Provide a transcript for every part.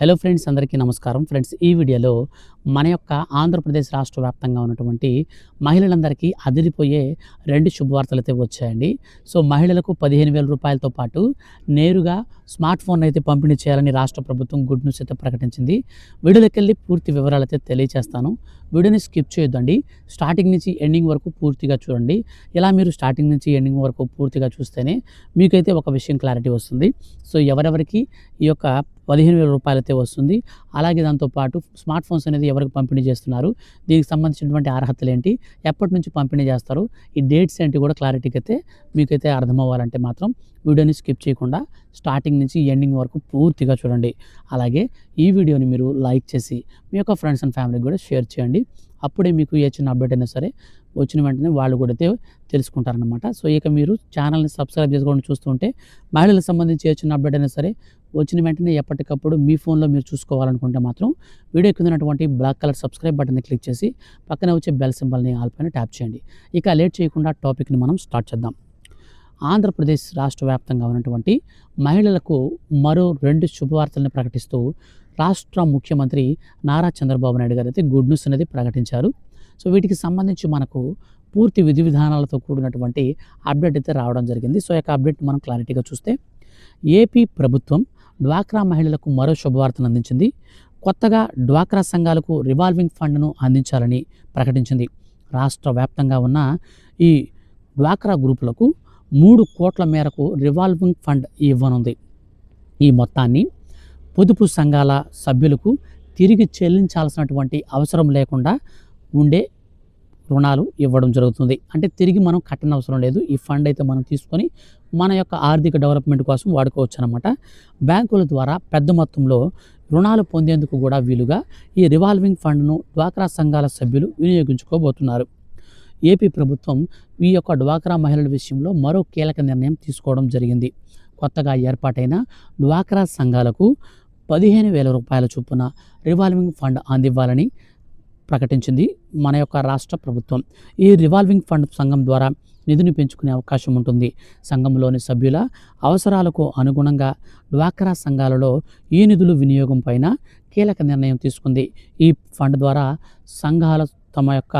Hello friends అందరికీ నమస్కారం. Friends ఈ వీడియోలో మన యొక్క ఆంధ్రప్రదేశ్ రాష్ట్ర వ్యాప్తంగా ఉన్నటువంటి మహిళలందరికీ అదిరిపోయే రెండు శుభవార్తలు అయితే వచ్చాయండి. సో మహిళలకు పదిహేను వేల రూపాయలతో పాటు నేరుగా స్మార్ట్ ఫోన్ అయితే పంపిణీ చేయాలని రాష్ట్ర ప్రభుత్వం గుడ్ న్యూస్ అయితే ప్రకటించింది. వీడియోలోకి వెళ్ళి పూర్తి వివరాలు అయితే తెలియజేస్తాను వీడియోని స్కిప్ చేయొద్దండి. స్టార్టింగ్ నుంచి ఎండింగ్ వరకు పూర్తిగా చూడండి. ఇలా మీరు స్టార్టింగ్ నుంచి ఎండింగ్ వరకు పూర్తిగా చూస్తేనే మీకైతే ఒక విషయం క్లారిటీ వస్తుంది. సో ఎవరెవరికి ఈ యొక్క పదిహేను వేల రూపాయలు అయితే వస్తుంది. అలాగే దాంతోపాటు స్మార్ట్ ఫోన్స్ అనేది ఎవరికి పంపిణీ చేస్తున్నారు? దీనికి సంబంధించినటువంటి అర్హతలు ఏంటి? ఎప్పటి నుంచి పంపిణీ చేస్తారు? ఈ డేట్స్ ఏంటి కూడా క్లారిటీకి అయితే మీకైతే అర్థమవ్వాలంటే మాత్రం వీడియోని స్కిప్ చేయకుండా స్టార్టింగ్ నుంచి ఎండింగ్ వరకు పూర్తిగా చూడండి. అలాగే ఈ వీడియోని మీరు లైక్ చేసి మీ యొక్క ఫ్రెండ్స్ అండ్ ఫ్యామిలీకి కూడా షేర్ చేయండి. అప్పుడే మీకు ఏ చిన్న అప్డేట్ అయినా సరే వచ్చిన వెంటనే వాళ్ళు కూడా అయితే తెలుసుకుంటారనమాట సో ఇక మీరు ఛానల్ని సబ్స్క్రైబ్ చేసుకోవడం చూస్తుంటే మహిళలకు సంబంధించి వచ్చిన అప్డేట్ అయినా సరే వచ్చిన వెంటనే ఎప్పటికప్పుడు మీ ఫోన్లో మీరు చూసుకోవాలనుకుంటే మాత్రం వీడియో కిందనటువంటి బ్లాక్ కలర్ సబ్స్క్రైబ్ బటన్ని క్లిక్ చేసి పక్కనే వచ్చే బెల్ సింబల్ని ఆల్ పైన ట్యాప్ చేయండి. ఇక లేట్ చేయకుండా టాపిక్ని మనం స్టార్ట్ చేద్దాం. ఆంధ్రప్రదేశ్ రాష్ట్ర వ్యాప్తంగా ఉన్నటువంటి మహిళలకు మరో రెండు శుభవార్తలను ప్రకటిస్తూ రాష్ట్ర ముఖ్యమంత్రి నారా చంద్రబాబు నాయుడు గారు అయితే గుడ్ న్యూస్ అనేది ప్రకటించారు. సో వీటికి సంబంధించి మనకు పూర్తి విధి విధానాలతో కూడినటువంటి అప్డేట్ అయితే రావడం జరిగింది. సో యొక్క అప్డేట్ మనం క్లారిటీగా చూస్తే ఏపీ ప్రభుత్వం డ్వాక్రా మహిళలకు మరో శుభవార్తను అందించింది. కొత్తగా డ్వాక్రా సంఘాలకు రివాల్వింగ్ ఫండ్ను అందించాలని ప్రకటించింది. రాష్ట్ర వ్యాప్తంగా ఉన్న ఈ డ్వాక్రా గ్రూపులకు మూడు కోట్ల మేరకు రివాల్వింగ్ ఫండ్ ఇవ్వనుంది. ఈ మొత్తాన్ని పొదుపు సంఘాల సభ్యులకు తిరిగి చెల్లించాల్సినటువంటి అవసరం లేకుండా ఉండే రుణాలు ఇవ్వడం జరుగుతుంది. అంటే తిరిగి మనం కట్టనవసరం అవసరం లేదు. ఈ ఫండ్ అయితే మనం తీసుకొని మన యొక్క ఆర్థిక డెవలప్మెంట్ కోసం వాడుకోవచ్చు అనమాట బ్యాంకుల ద్వారా పెద్ద మొత్తంలో రుణాలు పొందేందుకు కూడా వీలుగా ఈ రివాల్వింగ్ ఫండ్ను డ్వాక్రా సంఘాల సభ్యులు వినియోగించుకోబోతున్నారు. ఏపీ ప్రభుత్వం ఈ యొక్క డ్వాక్రా మహిళల విషయంలో మరో కీలక నిర్ణయం తీసుకోవడం జరిగింది. కొత్తగా ఏర్పాటైన డ్వాక్రా సంఘాలకు పదిహేను వేల రూపాయల చొప్పున రివాల్వింగ్ ఫండ్ అందివ్వాలని ప్రకటించింది మన యొక్క రాష్ట్ర ప్రభుత్వం. ఈ రివాల్వింగ్ ఫండ్ సంఘం ద్వారా నిధిని పెంచుకునే అవకాశం ఉంటుంది. సంఘంలోని సభ్యుల అవసరాలకు అనుగుణంగా డ్వాక్రా సంఘాలలో ఈ నిధులు వినియోగం పైన కీలక నిర్ణయం తీసుకుంది. ఈ ఫండ్ ద్వారా సంఘాల తమ యొక్క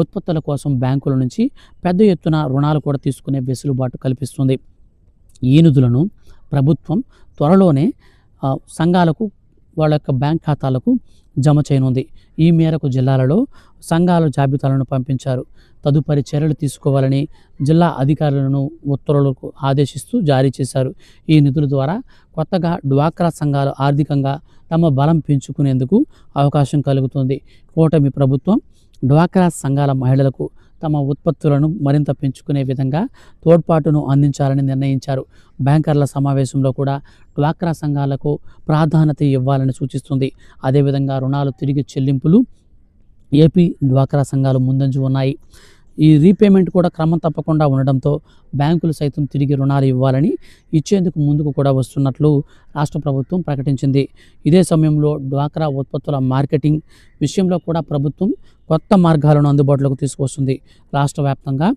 ఉత్పత్తుల కోసం బ్యాంకుల నుంచి పెద్ద ఎత్తున రుణాలు కూడా తీసుకునే వెసులుబాటు కల్పిస్తుంది. ఈ నిధులను ప్రభుత్వం త్వరలోనే సంఘాలకు వాళ్ళ యొక్క బ్యాంక్ ఖాతాలకు జమ చేయనుంది. ఈ మేరకు జిల్లాలలో సంఘాల జాబితాలను పంపించారు. తదుపరి చర్యలు తీసుకోవాలని జిల్లా అధికారులను ఉత్తర్వులకు ఆదేశిస్తూ జారీ చేశారు. ఈ నిధుల ద్వారా కొత్తగా డ్వాక్రా సంఘాలు ఆర్థికంగా తమ బలం పెంచుకునేందుకు అవకాశం కలుగుతుంది. కూటమి ప్రభుత్వం డ్వాక్రా సంఘాల మహిళలకు తమ ఉత్పత్తులను మరింత పెంచుకునే విధంగా తోడ్పాటును అందించాలని నిర్ణయించారు. బ్యాంకర్ల సమావేశంలో కూడా డ్వాక్రా సంఘాలకు ప్రాధాన్యత ఇవ్వాలని సూచిస్తుంది. అదేవిధంగా రుణాలు తిరిగి చెల్లింపులు ఏపీ డ్వాక్రా సంఘాలు ముందంజు ఉన్నాయి. ఈ రీపేమెంట్ కూడా క్రమం తప్పకుండా ఉండడంతో బ్యాంకులు సైతం తిరిగి రుణాలు ఇవ్వాలని ఇచ్చేందుకు ముందుకు కూడా వస్తున్నట్లు రాష్ట్ర ప్రభుత్వం ప్రకటించింది. ఇదే సమయంలో డ్వాక్రా ఉత్పత్తుల మార్కెటింగ్ విషయంలో కూడా ప్రభుత్వం కొత్త మార్గాలను అందుబాటులోకి తీసుకొస్తుంది రాష్ట్ర వ్యాప్తంగా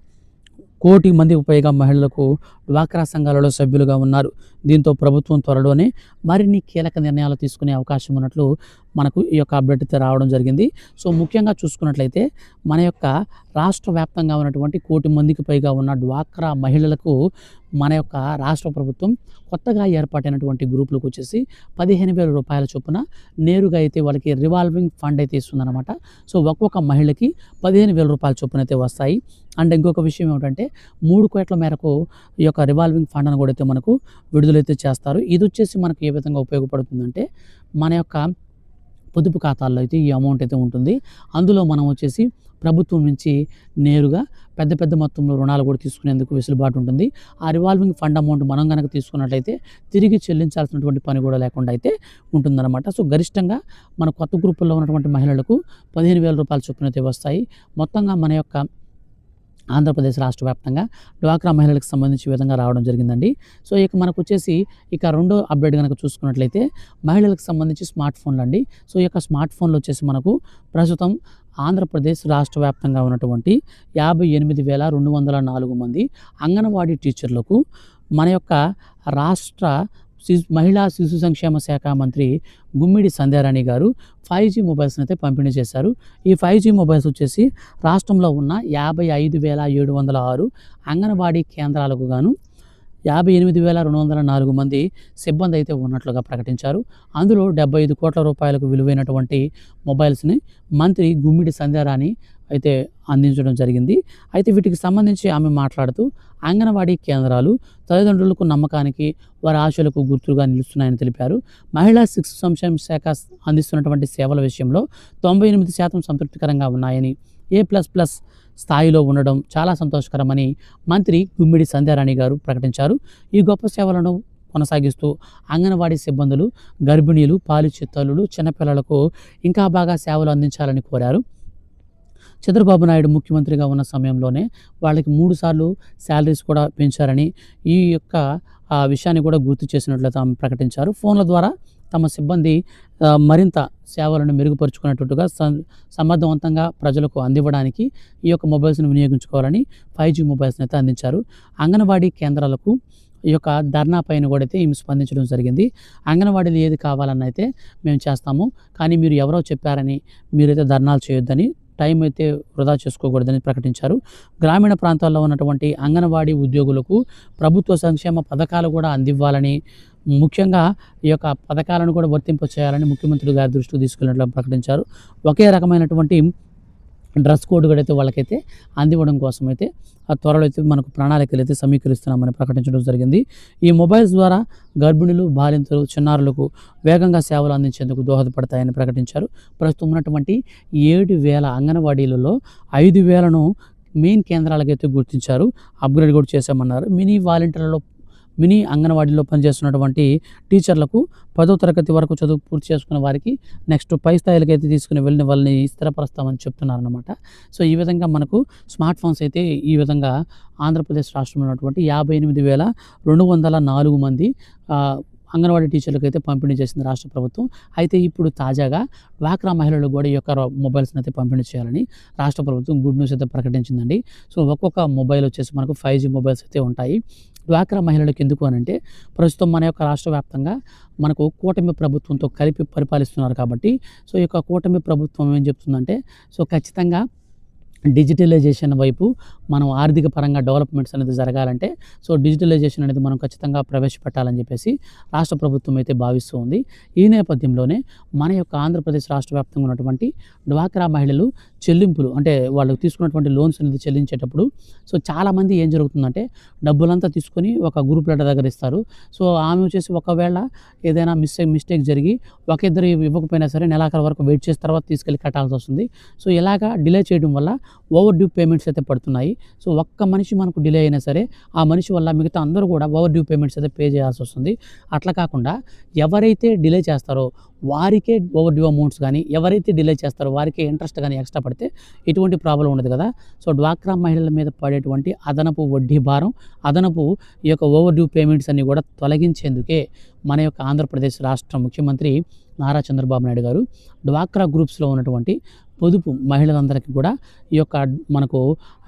కోటి మంది పైగా మహిళలకు డ్వాక్రా సంఘాలలో సభ్యులుగా ఉన్నారు. దీంతో ప్రభుత్వం త్వరలోనే మరిన్ని కీలక నిర్ణయాలు తీసుకునే అవకాశం ఉన్నట్లు మనకు ఈ యొక్క అప్డేట్ అయితే రావడం జరిగింది. సో ముఖ్యంగా చూసుకున్నట్లయితే మన యొక్క రాష్ట్ర వ్యాప్తంగా ఉన్నటువంటి కోటి మందికి పైగా ఉన్న డ్వాక్రా మహిళలకు మన యొక్క రాష్ట్ర ప్రభుత్వం కొత్తగా ఏర్పాటైనటువంటి గ్రూపులకు వచ్చేసి పదిహేను వేల రూపాయల చొప్పున నేరుగా అయితే వాళ్ళకి రివాల్వింగ్ ఫండ్ అయితే ఇస్తుందన్నమాట. సో ఒక్కొక్క మహిళకి పదిహేను వేల రూపాయల చొప్పున అయితే వస్తాయి. అండ్ ఇంకొక విషయం ఏమిటంటే మూడు కోట్ల మేరకు ఈ యొక్క రివాల్వింగ్ ఫండ్ అని కూడా అయితే మనకు విడుదలైతే చేస్తారు. ఇది వచ్చేసి మనకు ఏ విధంగా ఉపయోగపడుతుందంటే మన యొక్క పొదుపు ఖాతాల్లో అయితే ఈ అమౌంట్ అయితే ఉంటుంది. అందులో మనం వచ్చేసి ప్రభుత్వం నుంచి నేరుగా పెద్ద పెద్ద మొత్తంలో రుణాలు కూడా తీసుకునేందుకు వెసులుబాటు ఉంటుంది. ఆ రివాల్వింగ్ ఫండ్ అమౌంట్ మనం కనుక తీసుకున్నట్లయితే తిరిగి చెల్లించాల్సినటువంటి పని కూడా లేకుండా అయితే ఉంటుందన్నమాట. సో గరిష్టంగా మన కొత్త గ్రూపుల్లో ఉన్నటువంటి మహిళలకు పదిహేను వేల రూపాయల చొప్పున అయితే వస్తాయి. మొత్తంగా మన యొక్క ఆంధ్రప్రదేశ్ రాష్ట్ర వ్యాప్తంగా డ్వాక్రా మహిళలకు సంబంధించి విధంగా రావడం జరిగిందండి. సో ఇక మనకు వచ్చేసి ఇక రెండో అప్డేట్ కనుక చూసుకున్నట్లయితే మహిళలకు సంబంధించి స్మార్ట్ ఫోన్లు అండి. సో ఈ యొక్క స్మార్ట్ ఫోన్లు వచ్చేసి మనకు ప్రస్తుతం ఆంధ్రప్రదేశ్ రాష్ట్ర వ్యాప్తంగా ఉన్నటువంటి యాభై ఎనిమిది వేల రెండు వందల నాలుగు మంది అంగన్వాడీ టీచర్లకు మన యొక్క రాష్ట్ర మహిళా శిశు సంక్షేమ శాఖ మంత్రి గుమ్మిడి సంధ్యారాణి గారు ఫైవ్ జీ మొబైల్స్ని అయితే పంపిణీ చేశారు. ఈ ఫైవ్ జీ మొబైల్స్ వచ్చేసి రాష్ట్రంలో ఉన్న యాభై ఐదు వేల ఏడు వందల ఆరు అంగన్వాడీ కేంద్రాలకు గాను యాభై ఎనిమిది వేల రెండు వందల నాలుగు మంది సిబ్బంది అయితే ఉన్నట్లుగా ప్రకటించారు. అందులో డెబ్బై ఐదు కోట్ల రూపాయలకు విలువైనటువంటి మొబైల్స్ని మంత్రి గుమ్మిడి సంధ్యారాణి అయితే అందించడం జరిగింది. అయితే వీటికి సంబంధించి ఆమె మాట్లాడుతూ అంగన్వాడీ కేంద్రాలు తల్లిదండ్రులకు నమ్మకానికి వారి ఆశలకు గుర్తుగా నిలుస్తున్నాయని తెలిపారు. మహిళా శిశు సంక్షేమ శాఖ అందిస్తున్నటువంటి సేవల విషయంలో తొంభై ఎనిమిది శాతం సంతృప్తికరంగా ఉన్నాయని ఏ ప్లస్ ప్లస్ స్థాయిలో ఉండడం చాలా సంతోషకరమని మంత్రి గుమ్మిడి సంధ్యారాణి గారు ప్రకటించారు. ఈ గొప్ప సేవలను కొనసాగిస్తూ అంగన్వాడీ సిబ్బందులు గర్భిణీలు పాలిచ్చే తల్లులు చిన్నపిల్లలకు ఇంకా బాగా సేవలు అందించాలని కోరారు. చంద్రబాబు నాయుడు ముఖ్యమంత్రిగా ఉన్న సమయంలోనే వాళ్ళకి మూడుసార్లు శాలరీస్ కూడా పెంచారని ఈ యొక్క విషయాన్ని కూడా గుర్తు చేసినట్లు తాము ప్రకటించారు. ఫోన్ల ద్వారా తమ సిబ్బంది మరింత సేవలను మెరుగుపరుచుకున్నట్టుగా సం- సమర్థవంతంగా ప్రజలకు అందివ్వడానికి ఈ యొక్క మొబైల్స్ను వినియోగించుకోవాలని ఫైవ్ జీ మొబైల్స్ని అయితే అందించారు. అంగన్వాడీ కేంద్రాలకు ఈ యొక్క ధర్నా పైన కూడా అయితే ఈమె స్పందించడం జరిగింది. అంగన్వాడీలు ఏది కావాలని అయితే మేము చేస్తాము. కానీ మీరు ఎవరో చెప్పారని మీరైతే ధర్నాలు చేయొద్దని టైం అయితే వృధా చేసుకోకూడదని ప్రకటించారు. గ్రామీణ ప్రాంతాల్లో ఉన్నటువంటి అంగన్వాడీ ఉద్యోగులకు ప్రభుత్వ సంక్షేమ పథకాలు కూడా అందివ్వాలని ముఖ్యంగా ఈ యొక్క పథకాలను కూడా వర్తింప చేయాలని ముఖ్యమంత్రి గారి దృష్టికి తీసుకెళ్ళినట్లు ప్రకటించారు. ఒకే రకమైనటువంటి డ్రెస్ కోడ్ కూడా అయితే వాళ్ళకైతే అందివ్వడం కోసం అయితే ఆ త్వరలో అయితే మనకు ప్రణాళికలు అయితే సమీకరిస్తున్నామని ప్రకటించడం జరిగింది. ఈ మొబైల్స్ ద్వారా గర్భిణులు బాలింతలు చిన్నారులకు వేగంగా సేవలు అందించేందుకు దోహదపడతాయని ప్రకటించారు. ప్రస్తుతం ఉన్నటువంటి ఏడు వేల అంగన్వాడీలలో ఐదు వేలను మెయిన్ కేంద్రాలకైతే గుర్తించారు. అప్గ్రేడ్ కూడా చేశామన్నారు. మినీ వాలంటీర్లలో మినీ అంగన్వాడీలో పనిచేస్తున్నటువంటి టీచర్లకు పదో తరగతి వరకు చదువు పూర్తి చేసుకున్న వారికి నెక్స్ట్ పై స్థాయిలకి అయితే తీసుకుని వెళ్ళిన వాళ్ళని స్థిరపరుస్తామని చెప్తున్నారనమాట సో ఈ విధంగా మనకు స్మార్ట్ ఫోన్స్ అయితే ఈ విధంగా ఆంధ్రప్రదేశ్ రాష్ట్రంలో ఉన్నటువంటి యాభై ఎనిమిది వేల రెండు వందల నాలుగు మంది అంగన్వాడీ టీచర్లకు అయితే పంపిణీ చేసింది రాష్ట్ర ప్రభుత్వం. అయితే ఇప్పుడు తాజాగా డ్వాక్రా మహిళలు కూడా ఈ యొక్క మొబైల్స్ని అయితే పంపిణీ చేయాలని రాష్ట్ర ప్రభుత్వం గుడ్ న్యూస్ అయితే ప్రకటించిందండి. సో ఒక్కొక్క మొబైల్ వచ్చేసి మనకు ఫైవ్ జీ మొబైల్స్ అయితే ఉంటాయి. డ్వాక్రా మహిళలకు ఎందుకు అని అంటే ప్రస్తుతం మన యొక్క రాష్ట్ర వ్యాప్తంగా మనకు కూటమి ప్రభుత్వంతో కలిపి పరిపాలిస్తున్నారు కాబట్టి సో ఈ యొక్క కూటమి ప్రభుత్వం ఏం చెప్తుందంటే సో ఖచ్చితంగా డిజిటలైజేషన్ వైపు మనం ఆర్థిక పరంగా డెవలప్మెంట్స్ అనేది జరగాలంటే సో డిజిటలైజేషన్ అనేది మనం ఖచ్చితంగా ప్రవేశపెట్టాలని చెప్పేసి రాష్ట్ర ప్రభుత్వం అయితే భావిస్తూ ఉంది. ఈ నేపథ్యంలోనే మన యొక్క ఆంధ్రప్రదేశ్ రాష్ట్ర వ్యాప్తంగా ఉన్నటువంటి డ్వాక్రా మహిళలు చెల్లింపులు అంటే వాళ్ళు తీసుకున్నటువంటి లోన్స్ అనేది చెల్లించేటప్పుడు సో చాలామంది ఏం జరుగుతుందంటే డబ్బులంతా తీసుకొని ఒక గ్రూప్ లెటర్ దగ్గర ఇస్తారు. సో ఆమె వచ్చేసి ఒకవేళ ఏదైనా మిస్టేక్ మిస్టేక్ జరిగి ఒక ఇద్దరు ఇవ్వకపోయినా సరే నెలాఖరు వరకు వెయిట్ చేసిన తర్వాత తీసుకెళ్ళి కట్టాల్సి వస్తుంది. సో ఇలాగా డిలే చేయడం వల్ల ఓవర్ డ్యూ పేమెంట్స్ అయితే పడుతున్నాయి. సో ఒక్క మనిషి మనకు డిలే అయినా సరే ఆ మనిషి వల్ల మిగతా అందరూ కూడా ఓవర్ డ్యూ పేమెంట్స్ అయితే పే చేయాల్సి వస్తుంది. అట్లా కాకుండా ఎవరైతే డిలే చేస్తారో వారికే ఓవర్ డ్యూ అమౌంట్స్ కానీ ఎవరైతే డిలే చేస్తారో వారికే ఇంట్రెస్ట్ కానీ ఎక్స్ట్రా పడితే ఎటువంటి ప్రాబ్లం ఉండదు కదా. సో డ్వాక్రా మహిళల మీద పడేటువంటి అదనపు వడ్డీ భారం అదనపు ఈ యొక్క ఓవర్ డ్యూ పేమెంట్స్ అన్ని కూడా తొలగించేందుకే మన యొక్క ఆంధ్రప్రదేశ్ రాష్ట్ర ముఖ్యమంత్రి నారా చంద్రబాబు నాయుడు గారు డ్వాక్రా గ్రూప్స్లో ఉన్నటువంటి పొదుపు మహిళలందరికీ కూడా ఈ యొక్క మనకు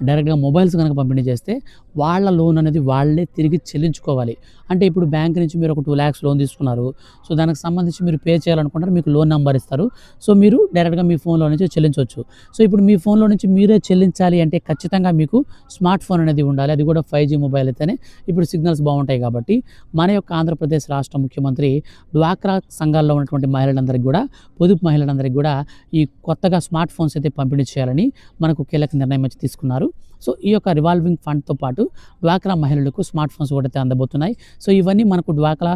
డైరెక్ట్గా మొబైల్స్ కనుక పంపిణీ చేస్తే వాళ్ళ లోన్ అనేది వాళ్ళే తిరిగి చెల్లించుకోవాలి. అంటే ఇప్పుడు బ్యాంక్ నుంచి మీరు ఒక టూ ల్యాక్స్ లోన్ తీసుకున్నారు. సో దానికి సంబంధించి మీరు పే చేయాలనుకుంటారు మీకు లోన్ నెంబర్ ఇస్తారు. సో మీరు డైరెక్ట్గా మీ ఫోన్లో నుంచి చెల్లించవచ్చు. సో ఇప్పుడు మీ ఫోన్లో నుంచి మీరే చెల్లించాలి అంటే ఖచ్చితంగా మీకు స్మార్ట్ ఫోన్ అనేది ఉండాలి. అది కూడా ఫైవ్ జీ మొబైల్ అయితేనే ఇప్పుడు సిగ్నల్స్ బాగుంటాయి కాబట్టి. మన యొక్క ఆంధ్రప్రదేశ్ రాష్ట్ర ముఖ్యమంత్రి డ్వాక్రా సంఘాల్లో ఉన్నటువంటి మహిళలందరికీ కూడా పొదుపు మహిళలందరికీ కూడా ఈ కొత్తగా స్మార్ట్ ఫోన్స్ అయితే పంపిణీ చేయాలని మన మనకు కీలక నిర్ణయం వచ్చి తీసుకున్నారు. సో ఈ యొక్క రివాల్వింగ్ ఫండ్తో పాటు డ్వాక్రా మహిళలకు స్మార్ట్ ఫోన్స్ కూడా అయితే అందబోతున్నాయి. సో ఇవన్నీ మనకు డ్వాక్రా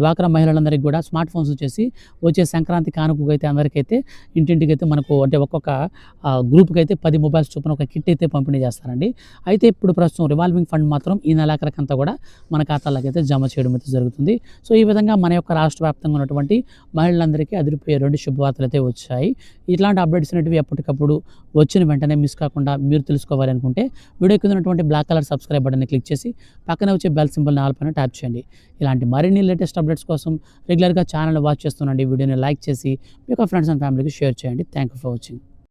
డ్వాక్రా మహిళలందరికీ కూడా స్మార్ట్ ఫోన్స్ వచ్చేసి వచ్చే సంక్రాంతి కానుకగా అయితే అందరికైతే ఇంటింటికి అయితే మనకు అంటే ఒక్కొక్క గ్రూప్కి అయితే పది మొబైల్స్ చొప్పున ఒక కిట్ అయితే పంపిణీ చేస్తారండి. అయితే ఇప్పుడు ప్రస్తుతం రివాల్వింగ్ ఫండ్ మాత్రం ఈ నెలాఖరికంతా కూడా మన ఖాతాలకు అయితే జమ చేయడం అయితే జరుగుతుంది. సో ఈ విధంగా మన యొక్క రాష్ట్ర వ్యాప్తంగా ఉన్నటువంటి మహిళలందరికీ అదిరిపోయే రెండు శుభవార్తలు అయితే వచ్చాయి. ఇట్లాంటి అప్డేట్స్ అనేటివి ఎప్పటికప్పుడు వచ్చిన వెంటనే మిస్ కాకుండా మీరు తెలుసుకోవాలి ఉంటే వీడియో కింద ఉన్నటువంటి బ్లాక్ కలర్ సబ్స్క్రైబ్ బటన్ని క్లిక్ చేసి పక్కనే వచ్చే బెల్ సింబల్ నాలుగు పైన ట్యాప్ చేయండి. ఇలాంటి మరిన్ని లేటెస్ట్ అప్డేట్స్ కోసం రెగ్యులర్గా ఛానల్ వాచ్ చేస్తుండండి వీడియోని లైక్ చేసి మీ యొక్క ఫ్రెండ్స్ అండ్ ఫ్యామిలీకి షేర్ చేయండి. Thank you for watching